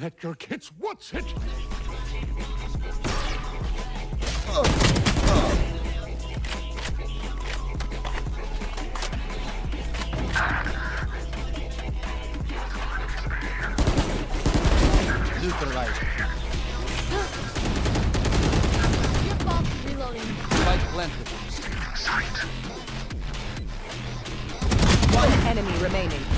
let your kids watch it. Neutralized. Your fault. Reloading. Spike planted. One enemy remaining.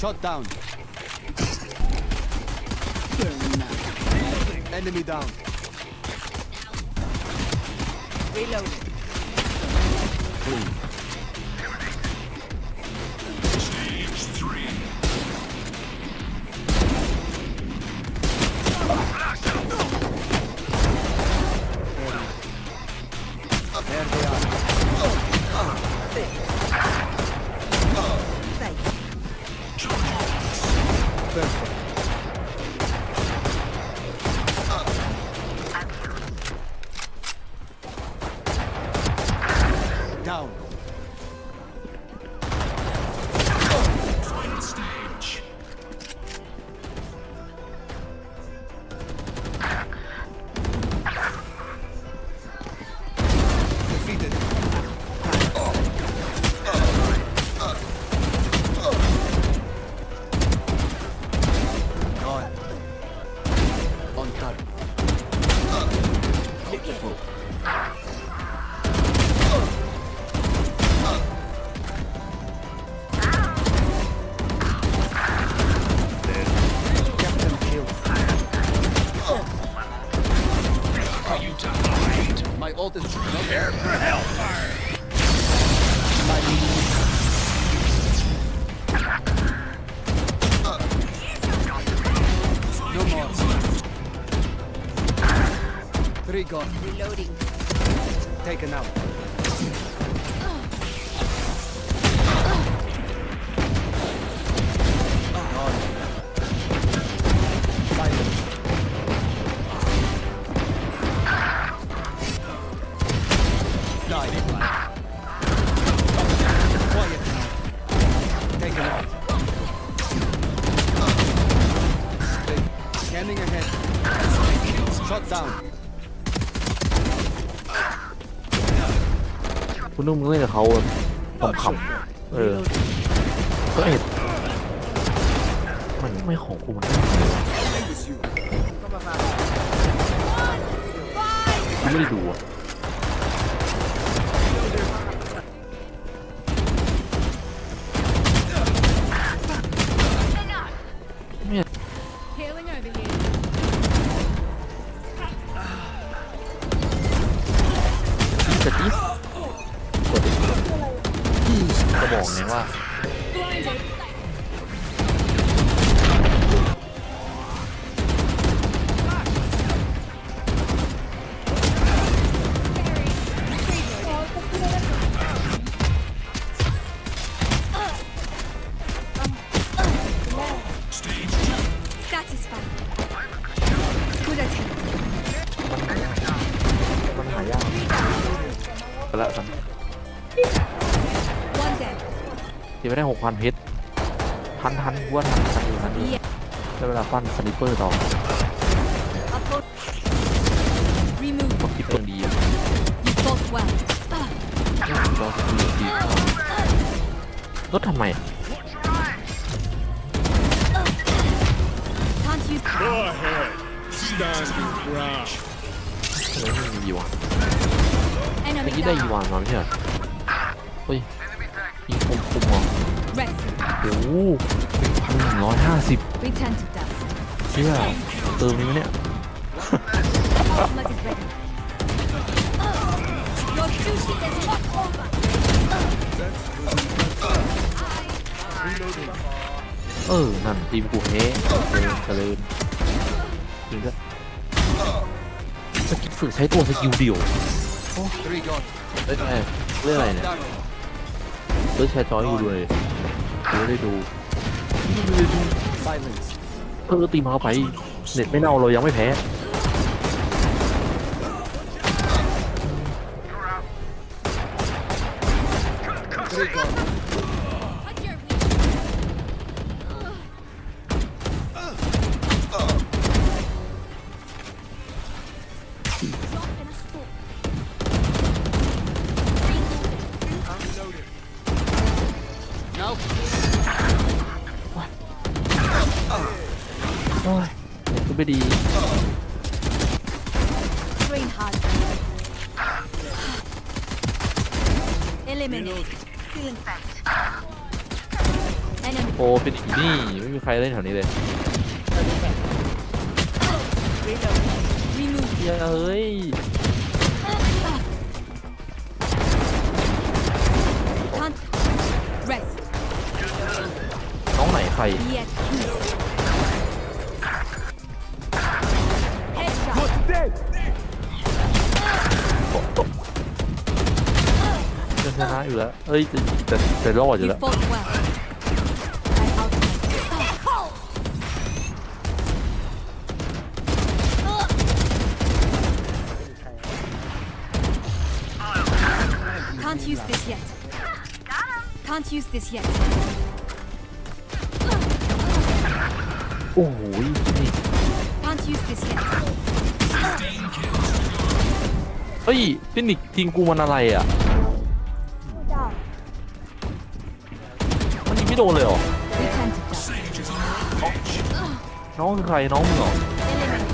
Shot down. Enemy down. Reloading. Clean. นุ่มเล่นกับเขาแบบผมขำเออก็เอ็ดมันไม่ของกูมันได้ไงวะกูไม่ได้ดูอะ ไม่ได้หกพันเพชรทันทันว่าทันทันอยู่ทันอยู่ได้เวลาฟันสนิปเปอร์ต่อต้องคิดเรื่องดีอะรอสกิลดีรถทำไมทำไมไม่มียีวานเมื่างนี้ได้ยีวานมาไม่ใช่เหรอเฮ้ยยิงคมคมอ Rest. โอ้โหพันหนึ่งร้อยห้าสิบ Return to dust. เชื่อเติมนี้ไหมเนี่ย Ultimate is ready. Your duty is not over. เออ นั่นทีมกูเฮ้เจริญเจริญจริงก็สกิลฝึกใช้ตัวสกิลเดียว Three gone. เอ้ยเอ้ยเรื่องอะไรเนี่ย Down. เลือกใช้จอยอยู่เลย กูได้ดู Silence. เออตีมาเข้าไป เน็ตไม่เน่าเรายังไม่แพ้ โอ้ยเน็ตก็ไม่ดี Train hard. Eliminate. Feeling fat. Enemy. โอ้เป็นอีนี่ ไม่มีใครเล่นแถวนี้เลย Remove. เหี้ยเฮ้ย Can't. Rest. น้องไหนใคร จะชนะอยู่แล้วเฮ้ยแต่แต่แต่รอดอยู่ You แล้ว fought well. I outmatched. Can't use this yet. Can't use this yet. โอ้โหนี่ Can't use this yet. เฮ้ยฟินิกทีมกูมันอะไรอะ ไม่โดนเลยเหรอ Return to dust. น้องคือใครน้องมึงเหรอ Eliminate.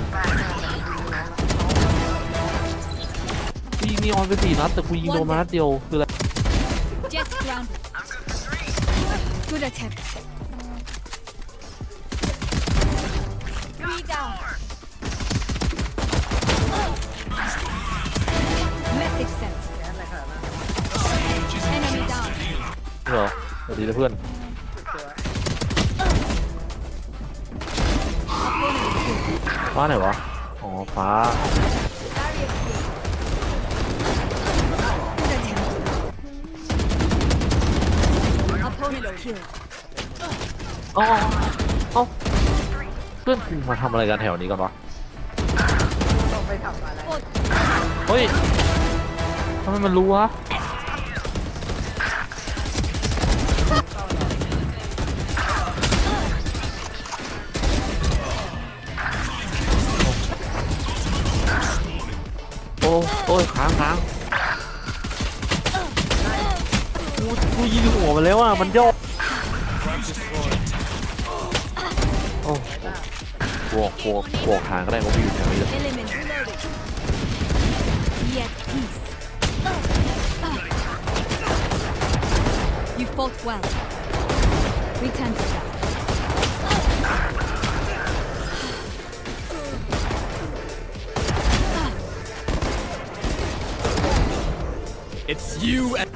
ยิงนีออนไปสี่นัดแต่กูยิงโดนมานัดเดียวคืออะไร Jet grounded. Good attempt. Three down. Message sent. Enemy down. เหรอสวัสดีนะเพื่อน ฟ้าไหนวะ อ๋อ ฟ้า Barrier clear. Good attempt. Opponent killed. อ๋อเอ้าเพื่อนกูมาทำอะไรกันแถวนี้กันวะเฮ้ยทำไมมันรู้วะ ยค้างค้างกูกูยิงหัวมันแล้วอะมันโยกโอ้บวกบวกบวกหางก็ได้ก็ไม่อยู่แถวนี้เลย Eliminate. Be at peace. You fought well. Return to dust. It's you and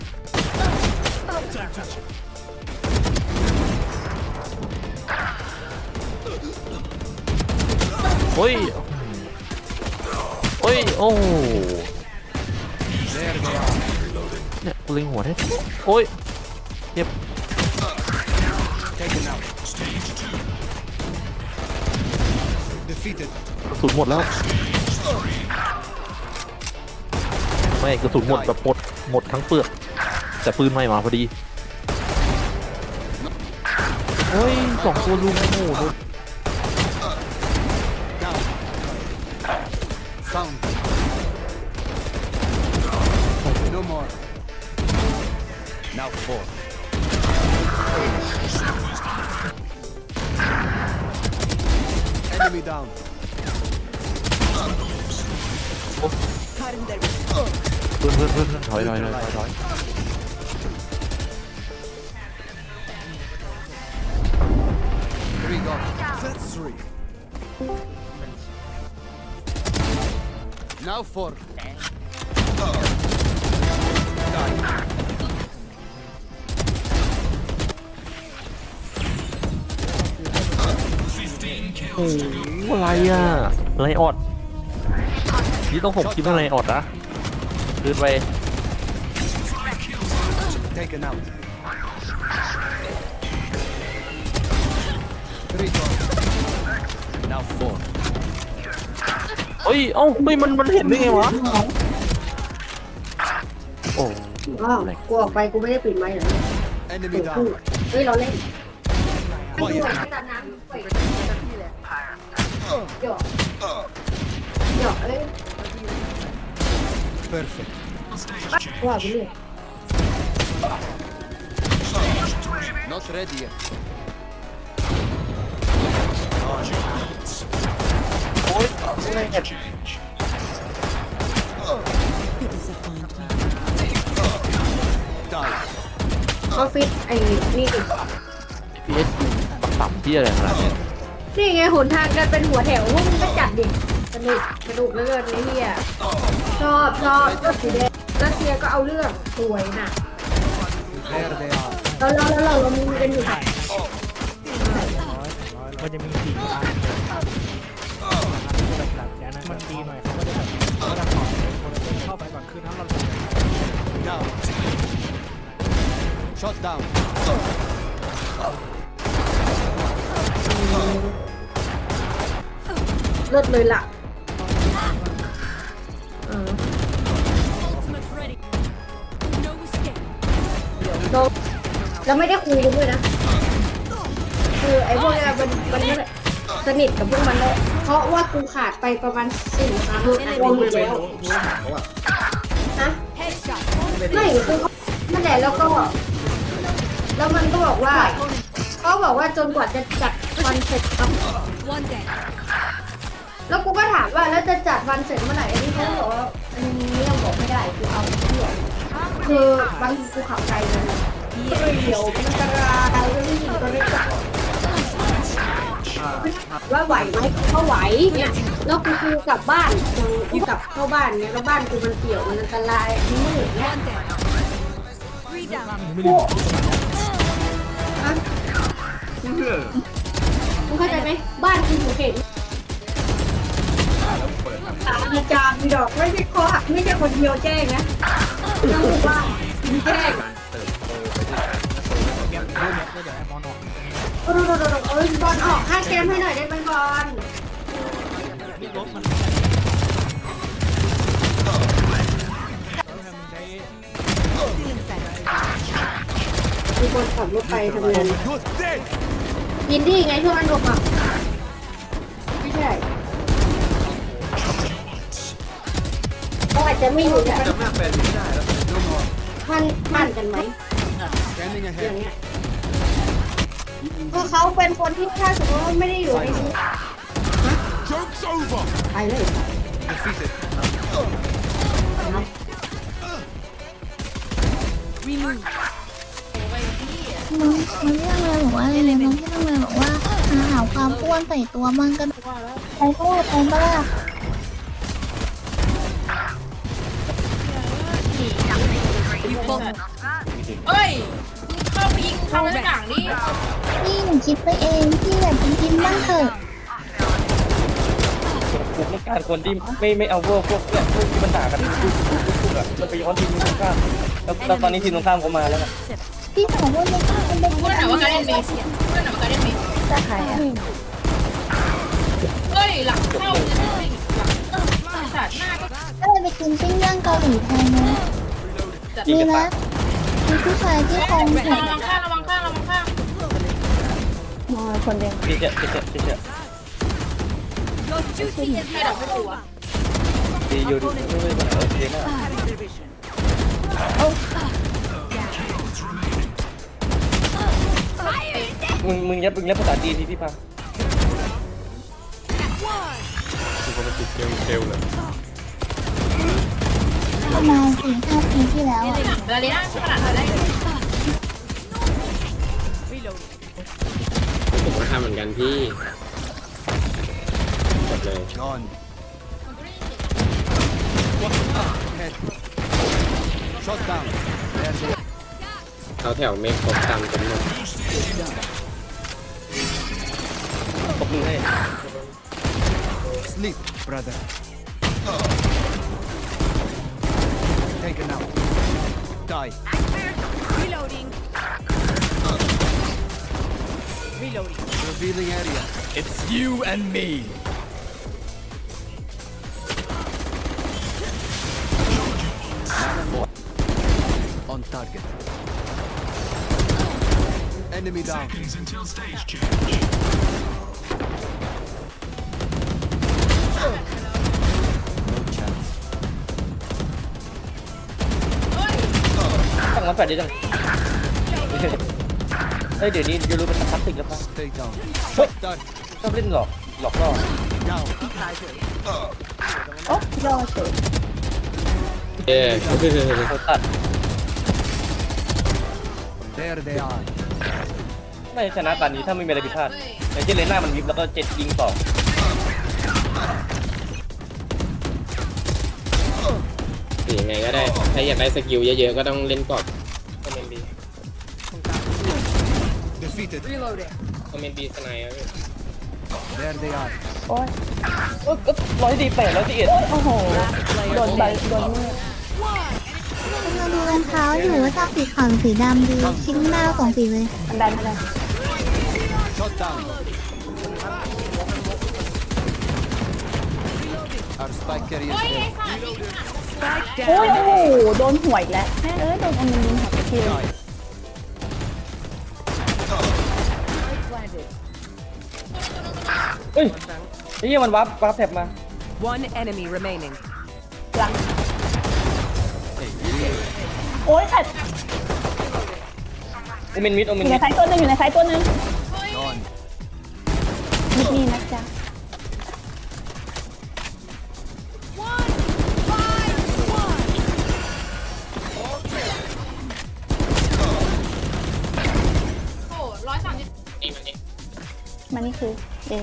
เฮ้ยเฮ้ยโอ้ There they are. เนี่ยกูเล็งหัวได้โอ้ยเจ็บ Taken out. Defeated. กระสุนหมดแล้วไม่กระสุนหมดแบบหมด หมดทั้งเปลือก แต่ปืนไม่มาพอดีเฮ้ยสองตัวลุมโอ้โหโด พื่อนเพื่อนเพื่อนเพื่อนถอยถอยถอยถอยโอ้โหอะไรอะไรออดนี่ต้องผมคิดว่าไรออดนะ คืนไป Taken out. Three gone. Now four. เฮ้ย เอ้าเฮ้ยมันมันเห็นได้ไงวะ โอ้อ้าวกูออกไปกูไม่ได้ปิดไมค์เหรอ Enemy เดี๋ยวพูด down. เฮ้ยเราเล่น Fire. ดูอะตามน้ำไปหยอกหยอกเอ้ย Perfect. ว่าไปเรื่อย Not ready yet. โอ้ยไม่เห็น Die. ออฟฟิศไอ้นี่ดิพีเอสต่ำที่อะไรขนาดเนี้ยนี่ไงหนทางกันเป็นหัวแถวพวกมึงก็จัดดิ สนุกสนุกเหลือเกินไอ้เหี้ยชอบชอบก็สีแดงรัสเซียก็เอาเรื่องสวยน่ะ There they are. เราเราเราเรามีกันอยู่ค่ะมันจะมีสี่อันแบบมันดีหน่อยเขาก็จะแบบเขาจะขอคนเข้าไปก่อนคือถ้าเรา Down. Shot down. เลิศเลยล่ะ เราเราไม่ได้คุยกันด้วยนะ คือไอ้พวกเนี้ยมันมันไม่สนิทกับพวกมันเลยเพราะว่ากูขาดไปประมาณสี่ครั้งวมหมดแล้วนะไม่คือนั่นแหละแล้วก็ แล้วมันก็บอกว่าเขาบอกว่าจนกว่าจะจัดวันเสร็จครับแล้วกูก็ถามว่าแล้วจะจัดวันเสร็จเมื่อไหร่อันนี้เขาก็บอกว่าอันนี้ยังบอกไม่ได้กูเอา คือบางทีกูขับไกลเลยนะก็เดี๋ยวมันอันตรายก็ไม่มีก็ไม่จัดว่าไหวไหมก็ไหวเนี่ยแล้วกูคือกลับบ้านกูกลับเข้าบ้านเนี่ยแล้วบ้านกูมันเปี่ยวมันอันตรายมันมืดเนี่ย One dead. Three down. ฮะมึงเข้าใจไหมบ้านกูอยู่เขตอาจารย์มีดอกไม่ใช่ข้อหักไม่ใช่คนเดียวแจ้งนะ ยบอลออกค่าเกมให้หน่อยได้ไหมบอลนี่รถมันมึงใช้มีคนขับรถไปทำงาน You're dead. ยินดี้ไงช่วงนั้นบอกอะไม่ใช่เขาอาจจะไม่อยู่แต่จะหน้าแฟนไม่ได้แล้ว No more. มันมันกันไหม Scanning อย่าง ahead. เงี้ย ก็เขาเป็นคนที่ถ้าสมมติว่าไม่ได้อยู่ในชีวิต Joke's over. ไปเลย Defeated. Remove. น้องน้องพี่ทำเลยบอกว่าอะไรนะน้องพี่ทำเลยบอกว่าหาหาความอ้วนใส่ตัวมันก็ไปก็ว่าไปบ้าง You both. เฮ้ยมึง เข้าไปยิงทำอะไรต่างนี่พี่หนูคิดไปเองพี่แบบจริงๆบ้างเถอะผมต้องการคนที่ไม่ไม่เอาพวกพวกเนี่ยพวกที่มันด่ากันทุกทุกทุกทุกอะมันไปย้อนทีมตรงข้ามแล้วตอนนี้ทีมตรงข้ามเขามาแล้วนะพี่สองคนนี้เป็นเด็กเพื่อนหนาว่าการเล่นเมสเพื่อนหนาว่าการเล่นเมสจะขายอะเฮ้ยหลังเข้าจะไม่หลังสัตว์หน้าก็เลยไปกินปิ้งย่างเกาหลีแทนนะมีนะมีผู้ชายที่คงระวังข้างระวังข้างระวังข้าง มอคนเดียวพี่เจ๊พี่เจ๊พี่เจ๊ Your duty is ให้ดับไม่ตัวดีอยู่ดีไม่ไม่ไม่โอเคมากมึงมึงยับมึงยับภาษาจีนที่พี่พังประมาณสี่ห้าปีที่แล้วอะเวลาเลี้ยงขนาดอะไร ผมก็ทำเหมือนกันพี่จบเลย Gone. Head. Shot down. There they are. เขาแถวเมฆครบตามกันหมดตบมือให้ Sleep, brother. Taken out. Die. reloading. Revealing area. It's you and me. On target. Enemy down. until stage change. No chance. ตั้งมันแฟดได้จัง เฮ้ยเดี๋ยวนี้ยูรู้เป็นพลาสติกแล้วปะ Stay down. What? Done. ชอบเล่นหลอกหลอกล่อ Down. โอ้ยอดเฉยเออโคตัด There they are. ไม่ชนะตอนนี้ถ้าไม่มีอะไรผิดพลาดอย่างเช่นเลน่ามันวิบแล้วก็เจ็ดยิงต่อหรือยังไงก็ได้ ถ้าอยากได้สกิลเยอะๆ ก็ต้องเล่นกรอบ Defeated. Reloading. คอมเมนต์บีสไนด์ครับพี่ There they are. โอ้ยเอ้ยก็ร้อยดีแปดร้อยดีเอ็ดโอ้โห Player โดนใบ standing. โดนมืดเราดูรองเท้าอยู่ว่าจะสีขาวหรือสีดำดี ชิ้นหน้าสองสีเลย อันใดอันใด Shot down. Our spike carrier is dead. Spike โอ้ย down. โอ้โห โดนห่วยแล้วแม่เอ้ย โดนอันนึงหักไปที Die. เฮ้ยไอ้เหี้ยมันวับวับแท็บมา One enemy remaining. หลังโอ้ยแต่โอเมนมิดโอเมอนยู่ในมิดไซต์ตัวหนึงอยู่ในไซต์ตัวหนึง Gone. มิดนี่นะจ๊ะ โอ้ร้อยสามสิบนี่มันนี่มันนี่คือเอ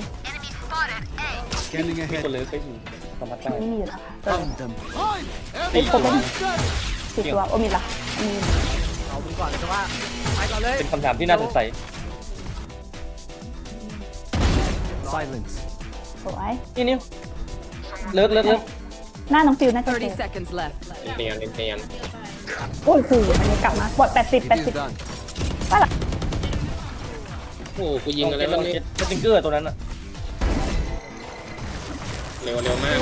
Scanning มี ahead. คนเลยไปถึงสมัติได้นี่มีอยู่แล้วค่ะ Found them. เอ้ยผมเป็นสิบตัวโอ้มีละมีเอาดูก่อนแต่ว่าไปก่อนเลยเป็นคำถามที่น่าสงสัย Silence. สวยนี่นิวเลิกเลิกเลิกหน้าน้องฟิวน่าจะเจอ30 seconds left. เนียนเนียนโอ้ยคืออันนี้กลับมาบดแปดสิบ It แปด is สิบ done. โอ้โหกูยิงอะไรลบ้าองงนี่เจ็ดสติงเกอร์ตัวนั้นอะ เร็วเร็วมาก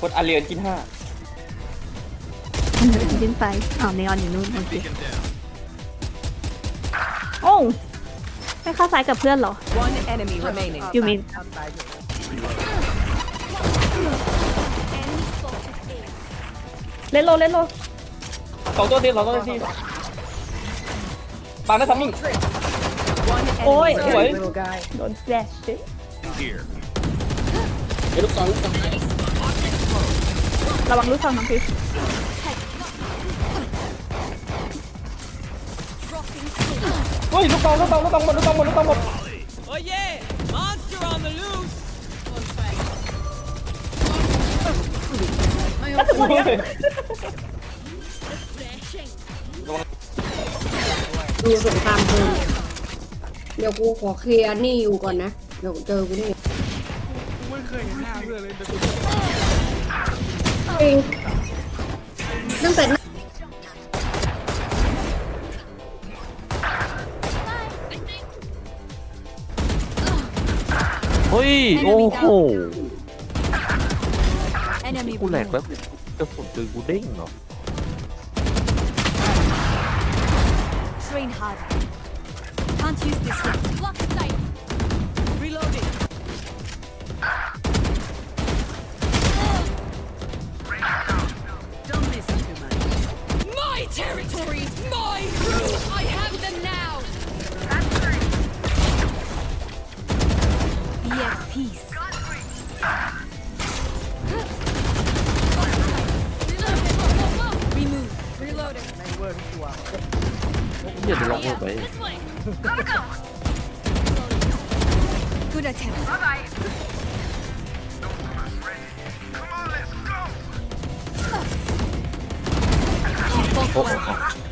กดอาเรียนกินห้าขึ้นไปอ้าวเนออนอยู่นู่นโอเคโอ้ไม่เข้าซ้ายกับเพื่อนเหรอ One enemy remaining. ยูมินทำตายเฉยเล่นโลเล่นโลสองตัวทีสองตัวทีปาหน้าทัมมิ่ง One Ôi, enemy ôi. remaining. โดนแฟลชด้วย Here. ไอ้ลูกซองลูกซองไอ้ระวังลูกซองน้องฟิวเฮ้ยลูกตองลูกตองลูกตองหมดลูกตองหมดลูกตองหมดก็ถึงวันนี้ดูสงครามเพลิงเดี๋ยวกูขอเคลียร์หนี่อยู่ก่อนนะ เดี๋ยวเจอกูนี่ไม่เคยเห็ นหน้าเพื่อนเลยแต่กูจริงตั้งแต่เฮ้ย โอ้โห Enemy กูแหลก below. แล้วกระสุนปืนกูเด้งเหรอ Train harder. Can't use this yet. Block Be at peace. Remove. Reloading. ในเวอร์ทุกตัวอย่าไปลองพูดไป This way. Good attempt. Both well.